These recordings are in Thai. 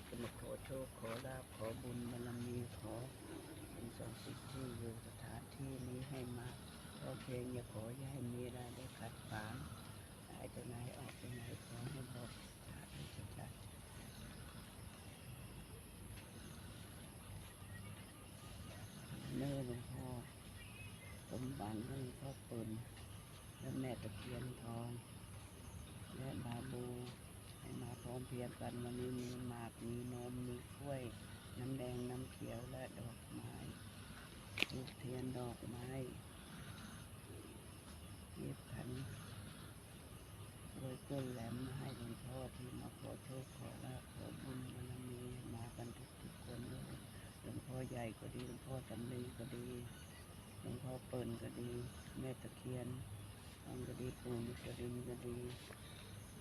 กจะมาขอโชคขอลาบขอบุญบารมีขอเป็นสองสิ่งที่อยู่สถานที่นี้ให้มาพร้อเพียงอย่าขออย่าให้มีอะไรได้ขัดขวางหายจากไหนออกไปไหนขอให้บอกสาธุสาธุเนื้อหลวงพ่อสมบัติให้หลวงพ่อปืนและแม่ตะเคียนทองและบาบู ร้อมเพียงกันวันนี้มีหมากมีนมมีกล้วย น้ำแดงน้ำเขียวและดอกไม้ลูกเทียนดอกไม้เย็บขันกล้วยก้นแหลมให้หลวงพ่อที่มาขอโชคขอลาภขอบุญบารมีมากันทุกทุกคนเลยหลวงพ่อใหญ่ก็ดีหลวงพ่อสำลีก็ดีหลวงพ่อเปิ่นก็ดี แม่ตะเคียนองก็ดีปู่มุสลิมก็ดี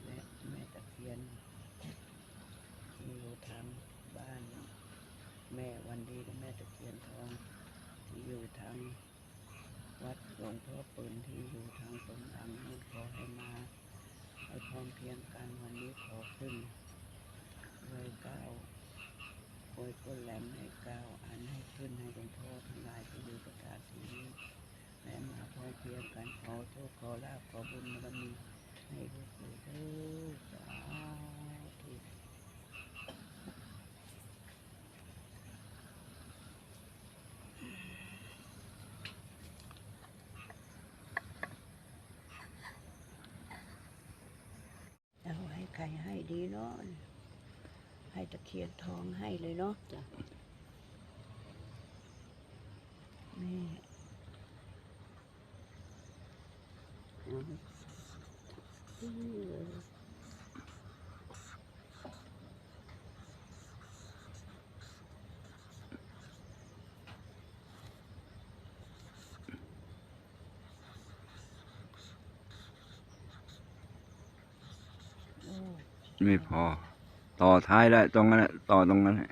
และแม่ตะเคียน ที่อยู่ทางบ้าน แม่วันดีและแม่ตะเคียนทอง ที่อยู่ทางวัดหลวงพ่อปืนที่อยู่ทางตรงอังนั่ขอให้มาให้พร้อมเพียงกันวันนี้ขอขึ้นเลยก้าวโอยก้นแหลมให้ก้าวอันให้ขึ้นให้หลวงพ่อทั้งหลายที่อยู่ประกาศที่นี้และมาพร้อมเพียงกันขอโชคขอลาภขอบุญบารมีให้ลูกอยู่เด้อสาธุ เอาให้ใครให้ ดีเนาะให้ตะเคียนทองให้เลยเนาะจ้ะแม่เอาอืมโอ้ ไม่พอ ต่อท้ายได้ตรงนั้นแหละต่อตรงนั้นแหละ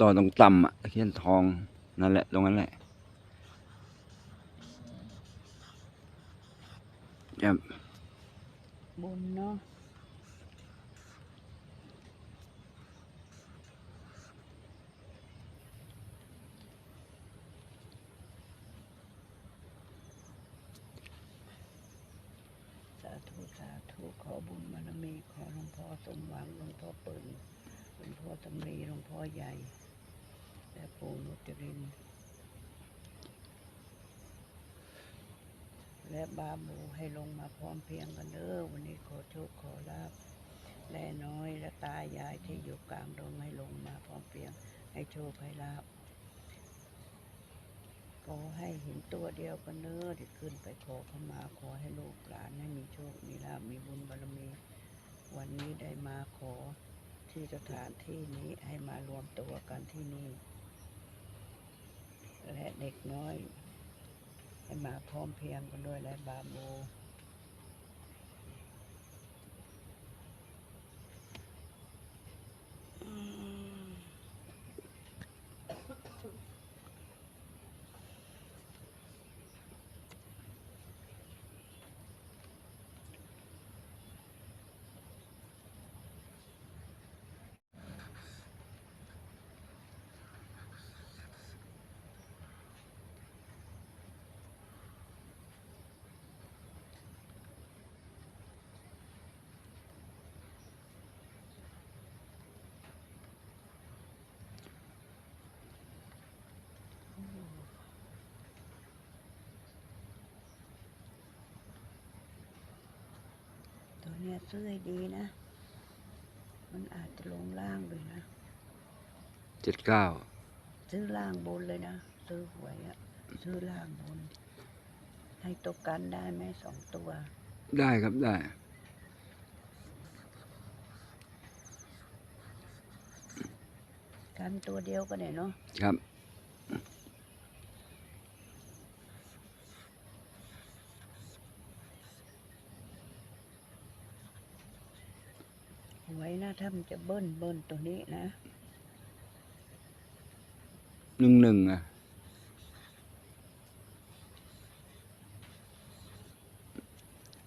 ต่อตรงต่ำอะเขียนทองนั่นแหละ ตรงนั้นแหละจะบุญเนาะสา ธุสาธุขอบุญบารมีขอหลวงพ่อสมหวังหลวงพ่อเปิ่นหลวงพ่อตำรีหลวงพ่อใหญ่ และปู่นุจริน และบาบูให้ลงมาพร้อมเพียงกันเด้อวันนี้ขอโชคขอลาบและน้อยและตายายที่อยู่กลางดงให้ลงมาพร้อมเพียงให้โชคให้ลาบ ขอให้เห็นตัวเดียวกันเด้อที่ขึ้นไปขอเข้ามา ขอให้ลูกหลานให้มีโชค มีลาบมีบุญบารมี วันนี้ได้มาขอที่สถานที่นี้ให้มารวมตัวกันที่นี่ และเด็กน้อย ให้มาพร้อมเพรียงกันด้วยและบาโบอืม เนี้ยซื้อให้ดีนะ มันอาจจะลงล่างด้วยนะเจ็ดเก้าซื้อล่างบนเลยนะ ซื้อหวยอะซื้อล่างบน ให้ตัวกันได้ไหมสองตัว ได้ครับได้ กันตัวเดียวก็ได้เนาะครับ หวยนะถ้ามันจะเบิ้ลเบิ้ลตัวนี้นะหนึ่งหนึ่งอะ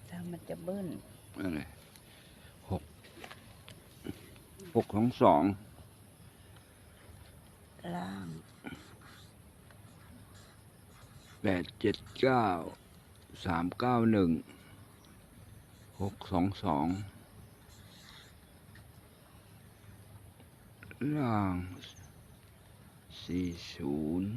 ถ้ามันจะเบิ้ลอะไรหกหกของสองล่างแปดเจ็ดเก้าสามเก้าหนึ่งหกสองสอง ล่างสี่ศูนย์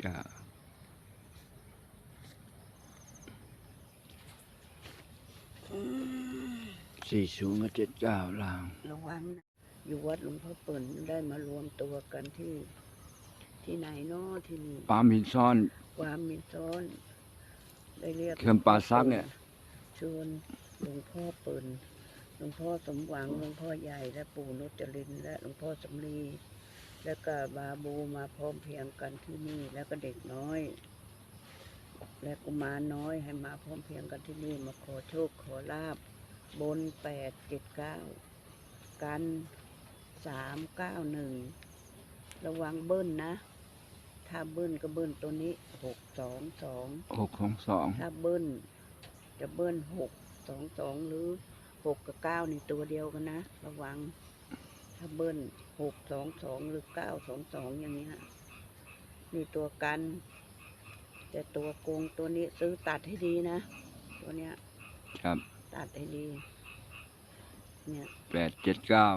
เก้า สี่ศูนย์กับเจ็ดเก้าล่าง ระวังนะอยู่วัดหลวงพ่อเปิ่นได้มารวมตัวกันที่ ที่ไหนเนาะที่นี่ปามหินซ่อน ความมีซ้อน ได้เรียกเขื่อนป่าซักเนี่ย ชวนหลวงพ่อเปิ่นหลวงพ่อสมหวังหลวงพ่อใหญ่และปู่นุจรินทร์และหลวงพ่อสำลีแล้วก็บาบูมาพร้อมเพรียงกันที่นี่ แล้วก็เด็กน้อย และกุมารน้อยให้มาพร้อมเพรียงกันที่นี่มาขอโชคขอลาบ บนแปดเจ็ดเก้ากันสามเก้าหนึ่งระวังเบิ้ลนะ ถ้าเบิ้ลก็เบิ้ลตัวนี้หกสองสองหกของสองถ้าเบิ้ลจะเบิ้ลหกสองสองหรือหกกับเก้านี่ตัวเดียวกันนะ ระวัง ถ้าเบิ้ลหกสองสองหรือเก้าสองสองอย่างเงี้ยนี่ตัวกัน แต่ตัวโกงตัวนี้ซื้อตัดให้ดีนะ ตัวเนี้ย ครับ ตัดให้ดี เนี่ยแปดเจ็ดเก้า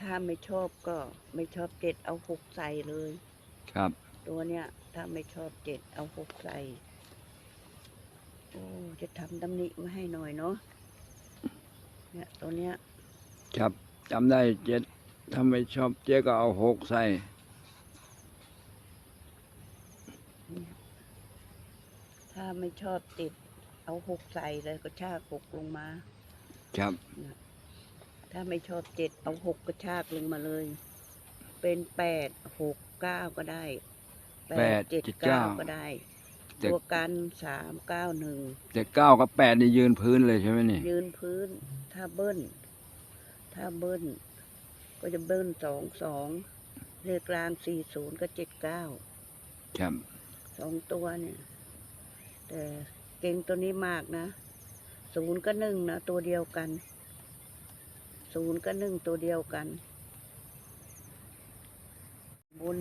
ถ้าไม่ชอบก็ไม่ชอบเจ็ดเอาหกใส่เลย ครับ ตัวเนี้ยถ้าไม่ชอบเจ็ดเอาหกใส่โอ้จะทำตำหนิมาให้หน่อยเนาะเนี่ยตัวเนี้ยครับจำได้เจ็ดถ้าไม่ชอบเจ๊ก็เอาหกใส่ถ้าไม่ชอบติด เอาหกใส่เลยก็ชากหกลงมา ครับถ้าไม่ชอบเจ็ดเอาหกก็ชากลงมาเลย เป็นแปดหกเก้าก็ได้แปดเจ็ดเก้าก็ได้แต่ตัวกันสามเก้าหนึ่งแต่เก้ากับแปดนี่ยืนพื้นเลยใช่ไหมนี่ ยืนพื้น ถ้าเบิ้ลถ้าเบิ้ลก็จะเบิ้ลสองสองเลขกลางสี่ศูนย์ก็เจ็ดเก้าครับสองตัวเนี่ย แต่ เก่งตัวนี้มากนะศูนย์ก็หนึ่งนะตัวเดียวกันศูนย์ก็หนึ่งตัวเดียวกัน บุญ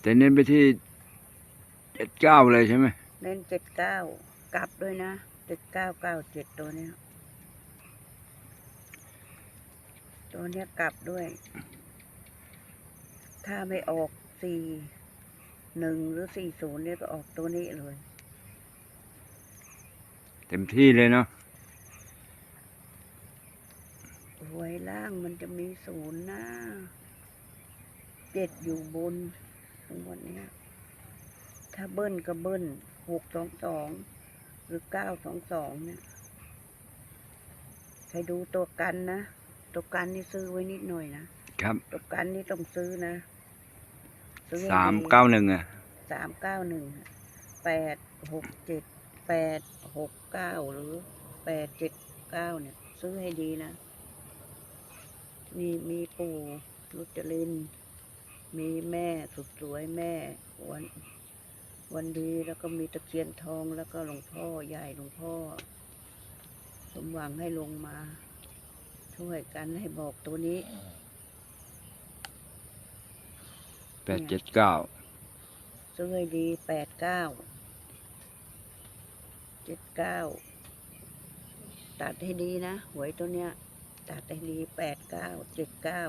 แต่เน้นไปที่เจ็ดเก้าเลยใช่ไหมเน้นเจ็ดเก้ากลับด้วยนะเจ็ดเก้าเก้าเจ็ดตัวเนี้ยตัวเนี้ยกลับด้วย ถ้าไม่ออกสี่ หนึ่งหรือสี่ศูนย์เนี่ยก็ออกตัวนี้เลย เต็มที่เลยเนาะหวยล่างมันจะมีศูนย์นะเจ็ดอยู่บนตรงวันเนี้ยถ้าเบิ้ลก็เบิ้ลหกสองสองหรือเก้าสองสองเนี่ยใครดูตัวกันนะ ตัวกันนี่ซื้อไว้นิดหน่อยนะครับ ตัวกันนี่ต้องซื้อนะ ซื้อให้สามดีเก้าหนึ่งอะสามเก้าหนึ่งแปดหกเจ็ดแปดหกเก้าหรือแปดเจ็ดเก้าเนี่ย ซื้อให้ดีนะ มีมีปู่รุจริน มีแม่สุดสวยแม่วันวันดีแล้วก็มีตะเคียนทองแล้วก็หลวงพ่อใหญ่หลวงพ่อ สมหวังให้ลงมา ช่วยกันให้บอกตัวนี้ แปดเจ็ดเก้าซื้อให้ดีแปดเก้าเจ็ดเก้าตัดให้ดีนะ หวยตัวเนี้ย ตัดให้ดีแปดเก้าเจ็ดเก้า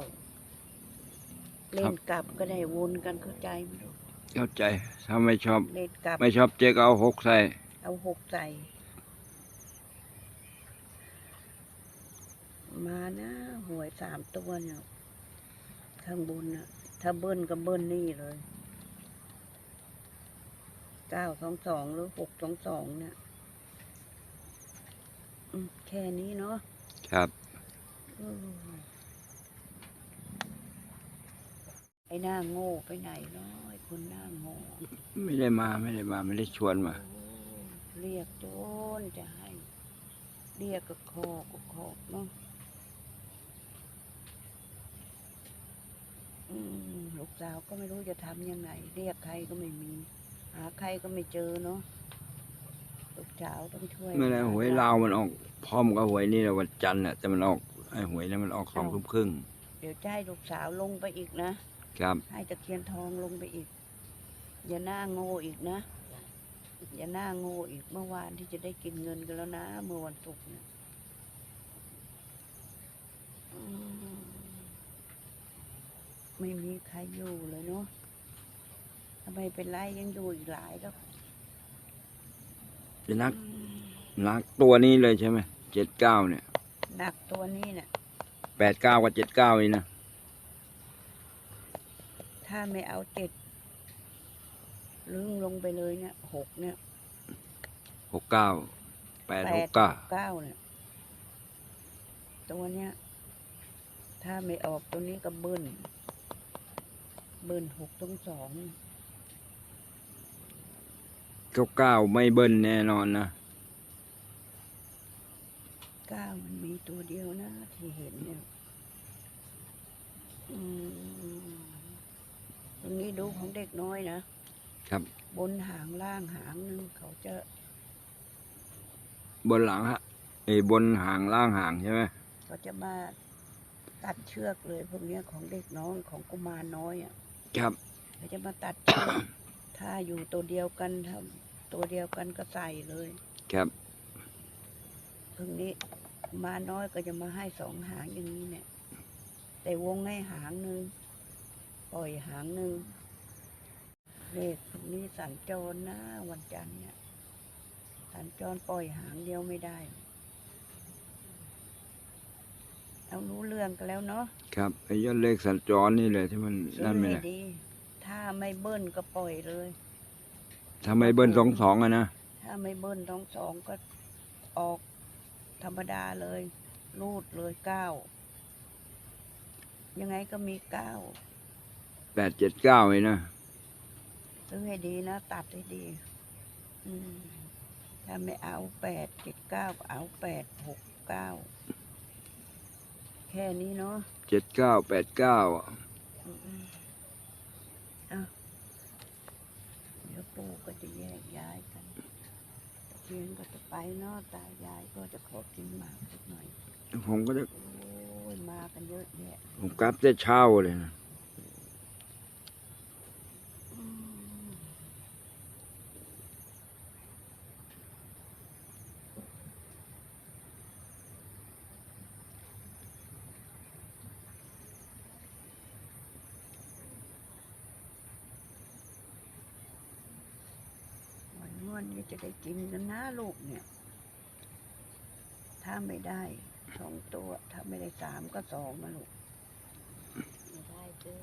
เล่นกลับก็ได้วนกันเข้าใจไหมลูกเข้าใจ ถ้าไม่ชอบ เล่นกลับไม่ชอบเจ๊ก็เอาหกใส่ เอาหกใส่ มานะ หวยสามตัวเนี่ย ข้างบนน่ะ ถ้าเบิ้ลก็เบิ้ลนี่เลย เก้าสองสองหรือหกสองสองเนี่ยอืมแค่นี้เนาะ ครับเออไอ้หน้าโง่ไปไหนเนาะไอ้คนหน้าโง่ ไม่ได้มาไม่ได้มาไม่ได้ชวนมาโอ้เรียกโจนจะให้ เรียกก็คอก็คอกเนาะอืม ลูกสาวก็ไม่รู้จะทำยังไง เรียกใครก็ไม่มี หาใครก็ไม่เจอเนาะลูกสาวต้องช่วยไม่ได้หวยลาวมันออกพร้อมกับหวยนี่แหละวันจันทร์น่ะแต่มันออกไอ้หวยนั้นมันออกสองทุ่มครึ่งเดี๋ยวจะให้ลูกสาวลงไปอีกนะครับให้ตะเคียนทองลงไปอีก อย่าหน้าโง่อีกนะ อย่าหน้าโง่อีกเมื่อวานที่จะได้กินเงินกันแล้วนะ เมื่อวันศุกร์เนี่ยอืม ไม่มีใครอยู่เลยเนาะทำไมเป็นไรยังอยู่อีกหลายแล้วเป็นนักนักตัวนี้เลยใช่ไหมเจ็ดเก้าเนี่ยหนักตัวนี้เนี่ยแปดเก้ากับเจ็ดเก้านี่นะถ้าไม่เอาเจ็ดลึงลงไปเลยเนี่ยหกเนี่ยหกเก้าแปดหกเก้าเก้าเนี่ยตัวเนี้ยถ้าไม่ออกตัวนี้ก็เบิ้ล เบิ้ลหกตรงสองเก้าเก้าไม่เบิ้ลแน่นอนนะเก้ามันมีตัวเดียวนะที่เห็นเนี่ยอืมตรงนี้ดูของเด็กน้อยนะ ครับ บนหางล่างหางหนึงเขาจะ บนหลังฮะไอ้บนหางล่างหางใช่ไหมเขาจะมาตัดเชือกเลยพวกเนี้ยของเด็กน้องของกุมารน้อยอะ ครับเขาจะมาตัดเชือกถ้าอยู่ตัวเดียวกันทำตัวเดียวกันก็ใส่เลยครับพรุ่งนี้มาน้อยก็จะมาให้สองหางอย่างนี้เนี่ย แต่วงให้หางหนึ่งปล่อยหางหนึ่งเลขพรุ่งนี้สัญจรนะวันจันทร์เนี่ยสัญจรปล่อยหางเดียวไม่ได้ เอารู้เรื่องกันแล้วเนาะครับไอ้ยอดเลขสัญจรนี่เลยที่มันซื้นั่อนไม่ให้ได้ดี ถ้าไม่เบิ้ลก็ปล่อยเลย ทำไมเบิ้ลสองสองอะนะถ้าไม่เบิ้ลท้องสองก็ออกธรรมดาเลย รูดเลยเก้ายังไงก็มีเก้าแปดเจ็ดเก้าเลยนะซื้อให้ดีนะ ตัดให้ดี อืมถ้าไม่เอาแปดเจ็ดเก้าก็เอาแปดหกเก้า แค่นี้เนาะเจ็ดเก้าแปดเก้าอืมๆเอาเดี๋ยวปู่ก็จะแยกย้ายกันตะเพียนก็จะไปเนาะตายายก็จะขอกินหมากสักหน่อย ผมก็จะโอ้ยมากันเยอะแยะผมกลับจะเช้าเลยนะ วันนี้จะได้กินกันนะลูกเนี่ย ถ้าไม่ได้สองตัว ถ้าไม่ได้สามก็สองนะลูกไม่ได้เด้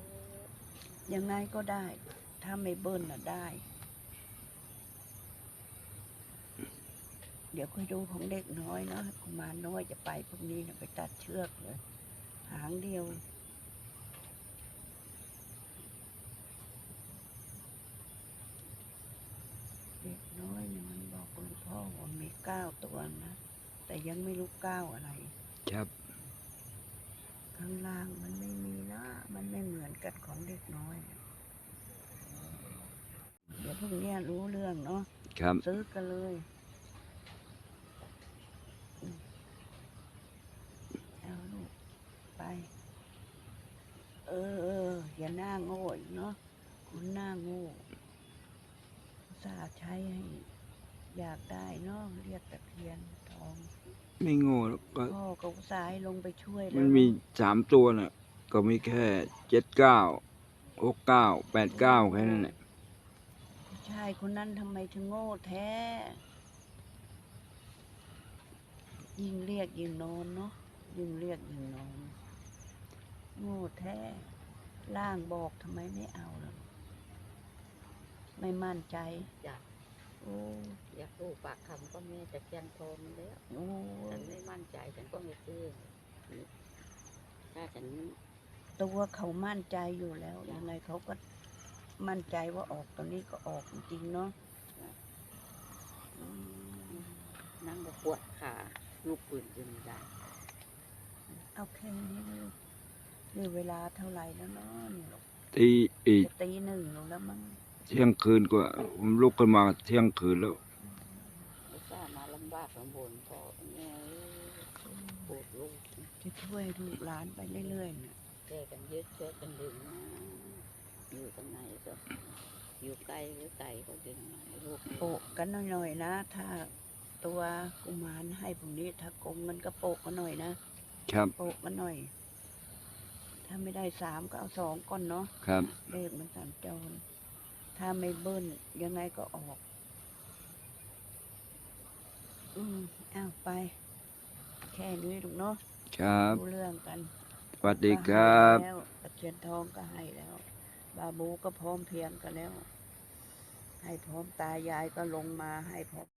ยังไงก็ได้ ถ้าไม่เบิ้ลน่ะได้ เดี๋ยวค่อยดูของเด็กน้อยเนาะกุมารน้อยจะไปพวกนี้นะไปตัดเชือกเลยหางเดียว เด็กน้อยเนี่ยมันบอกหลวงพ่อว่ามี เก้าตัวนะ แต่ยังไม่รู้เก้าอะไร ครับ ข้างล่างมันไม่มีนะ มันไม่เหมือนกันของเด็กน้อยอะเดี๋ยวพวกเนี้ยรู้เรื่องเนาะครับ ซื้อกันเลยอืมเอาลูกไป เออเอออย่าหน้าโง่อีกเนาะคนหน้าโง่อุตสาห์ใช้ให้ อยากได้เนาะเรียกตะเพียนทองไม่โง่หรอกก็พ่อก็อุตส่าห์ให้ลงไปช่วยแล้วมันมีสามตัวน่ะ ก็มีแค่เจ็ดเก้าหกเก้าแปดเก้าแค่นั้นแหละผู้ชายคนนั้นทำไมถึงโง่แท้ ยิ่งเรียกยิ่งนอนเนาะยิ่งเรียกยิ่งนอน โง่แท้ล่างบอกทำไมไม่เอาล่ะไม่มั่นใจจ้ะ โอ้อยากรู้ปากคำก็แม่จะเขียนโทรมแล้วโอ้ฉันไม่มั่นใจฉันก็ไม่ซื้อถ้าฉันตัวเขามั่นใจอยู่แล้วยังไงเขาก็มั่นใจว่าออกตอนนี้ก็ออกจริงๆเนาะอืมนั่งก็ปวดขาลูกปืนจนไม่ได้เอาแค่นี้เลยนี่เวลาเท่าไหร่แล้วเนาะเนี่ยตีอีกจะตีหนึ่งแล้วมั้ง เที่ยงคืนก็ผมลุกขึ้นมาเที่ยงคืนแล้วไม่ทราบมาลำบากลำบนพอแม่ปวดลูกจะช่วยลูกหลานไปเรื่อยๆเนี่ยแก้กันยึดช่วยกันดึงนะอยู่ตรงไหนก็อยู่ไกลหรือไกลก็ดึงมาให้ลูกโปะกันหน่อยๆนะ ถ้าตัวกุมารให้พวกนี้ถ้าโกงมันก็โปะกันหน่อยนะครับโปะกันหน่อย ถ้าไม่ได้สามก็เอาสองก่อนเนาะครับเลขมันสัญจร ถ้าไม่เบิ้ลยังไงก็ออก อืมอ้าวไป แค่นี้ลูกเนาะครับรู้เรื่องกันสวัสดีครับก็ให้แล้วตะเคียนทองก็ให้แล้ว บาบูก็พร้อมเพรียงกันแล้ว ให้พร้อมตายายก็ลงมาให้พร้อม